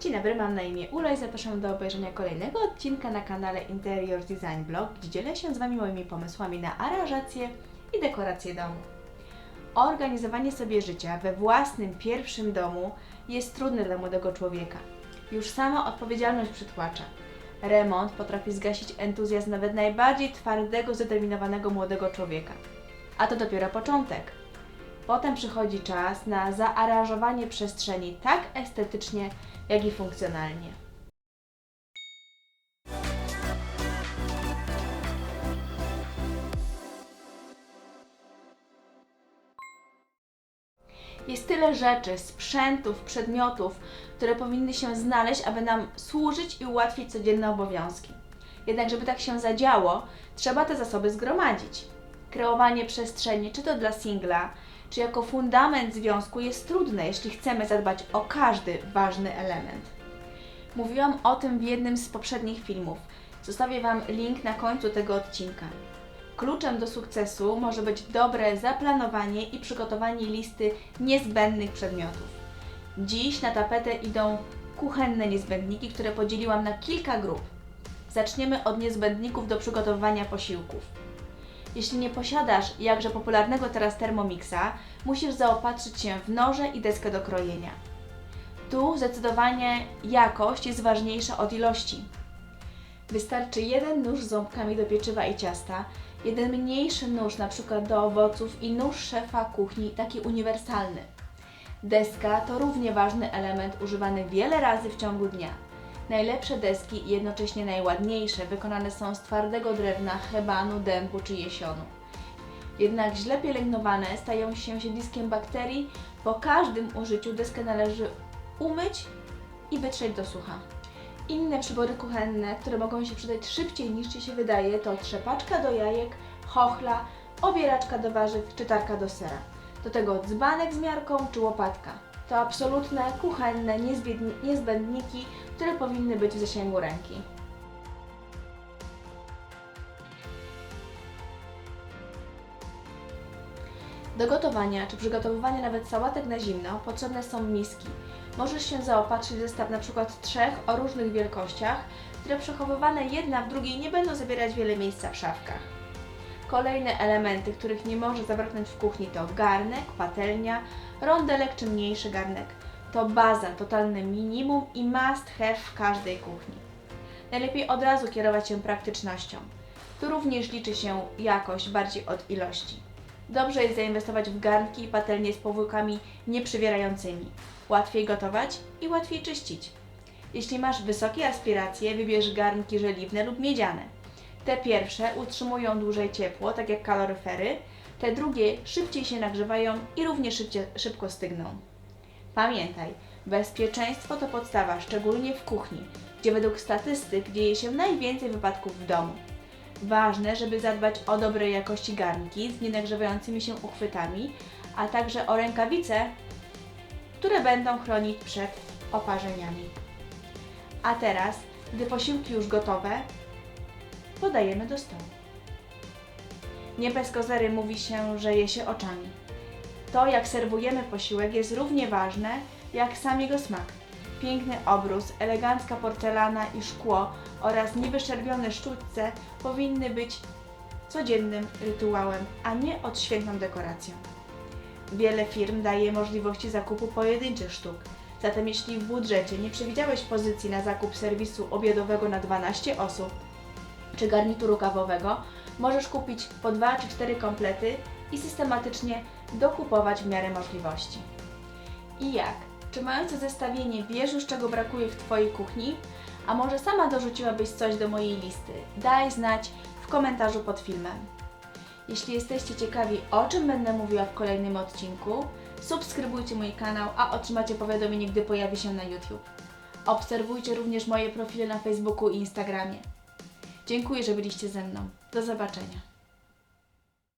Dzień dobry, mam na imię Ula i zapraszam do obejrzenia kolejnego odcinka na kanale Interior Design Blog, gdzie dzielę się z Wami moimi pomysłami na aranżację i dekorację domu. Organizowanie sobie życia we własnym pierwszym domu jest trudne dla młodego człowieka. Już sama odpowiedzialność przytłacza. Remont potrafi zgasić entuzjazm nawet najbardziej twardego, zdeterminowanego młodego człowieka. A to dopiero początek. Potem przychodzi czas na zaaranżowanie przestrzeni tak estetycznie, jak i funkcjonalnie. Jest tyle rzeczy, sprzętów, przedmiotów, które powinny się znaleźć, aby nam służyć i ułatwić codzienne obowiązki. Jednak, żeby tak się zadziało, trzeba te zasoby zgromadzić. Kreowanie przestrzeni, czy to dla singla, czy jako fundament związku, jest trudne, jeśli chcemy zadbać o każdy ważny element. Mówiłam o tym w jednym z poprzednich filmów. Zostawię Wam link na końcu tego odcinka. Kluczem do sukcesu może być dobre zaplanowanie i przygotowanie listy niezbędnych przedmiotów. Dziś na tapetę idą kuchenne niezbędniki, które podzieliłam na kilka grup. Zaczniemy od niezbędników do przygotowywania posiłków. Jeśli nie posiadasz jakże popularnego teraz Thermomixa, musisz zaopatrzyć się w noże i deskę do krojenia. Tu zdecydowanie jakość jest ważniejsza od ilości. Wystarczy jeden nóż z ząbkami do pieczywa i ciasta, jeden mniejszy nóż przykład do owoców i nóż szefa kuchni, taki uniwersalny. Deska to równie ważny element używany wiele razy w ciągu dnia. Najlepsze deski i jednocześnie najładniejsze wykonane są z twardego drewna, hebanu, dębu czy jesionu. Jednak źle pielęgnowane stają się siedliskiem bakterii. Po każdym użyciu deskę należy umyć i wytrzeć do sucha. Inne przybory kuchenne, które mogą się przydać szybciej niż Ci się wydaje, to trzepaczka do jajek, chochla, obieraczka do warzyw czy tarka do sera. Do tego dzbanek z miarką czy łopatka. To absolutne kuchenne niezbędni- niezbędniki, które powinny być w zasięgu ręki. Do gotowania czy przygotowywania nawet sałatek na zimno potrzebne są miski. Możesz się zaopatrzyć w zestaw przykład trzech o różnych wielkościach, które przechowywane jedna w drugiej nie będą zabierać wiele miejsca w szafkach. Kolejne elementy, których nie może zabraknąć w kuchni to garnek, patelnia, rondelek czy mniejszy garnek. To baza, totalne minimum i must have w każdej kuchni. Najlepiej od razu kierować się praktycznością. Tu również liczy się jakość bardziej od ilości. Dobrze jest zainwestować w garnki i patelnie z powłokami nieprzywierającymi. Łatwiej gotować i łatwiej czyścić. Jeśli masz wysokie aspiracje, wybierz garnki żeliwne lub miedziane. Te pierwsze utrzymują dłużej ciepło, tak jak kaloryfery, te drugie szybciej się nagrzewają i równie szybcie, szybko stygną. Pamiętaj, bezpieczeństwo to podstawa, szczególnie w kuchni, gdzie według statystyk dzieje się najwięcej wypadków w domu. Ważne, żeby zadbać o dobrej jakości garnki z nienagrzewającymi się uchwytami, a także o rękawice, które będą chronić przed oparzeniami. A teraz, gdy posiłki już gotowe, podajemy do stołu. Nie bez kozery mówi się, że je się oczami. To, jak serwujemy posiłek, jest równie ważne, jak sam jego smak. Piękny obrus, elegancka porcelana i szkło oraz niewyszczerbione sztućce powinny być codziennym rytuałem, a nie odświętną dekoracją. Wiele firm daje możliwości zakupu pojedynczych sztuk. Zatem jeśli w budżecie nie przewidziałeś pozycji na zakup serwisu obiadowego na 12 osób czy garnituru kawowego, możesz kupić po 2 czy 4 komplety i systematycznie dokupować w miarę możliwości. I jak? Czy mając to zestawienie wiesz już czego brakuje w Twojej kuchni? A może sama dorzuciłabyś coś do mojej listy? Daj znać w komentarzu pod filmem. Jeśli jesteście ciekawi o czym będę mówiła w kolejnym odcinku, subskrybujcie mój kanał, a otrzymacie powiadomienie, gdy pojawi się na YouTube. Obserwujcie również moje profile na Facebooku i Instagramie. Dziękuję, że byliście ze mną. Do zobaczenia.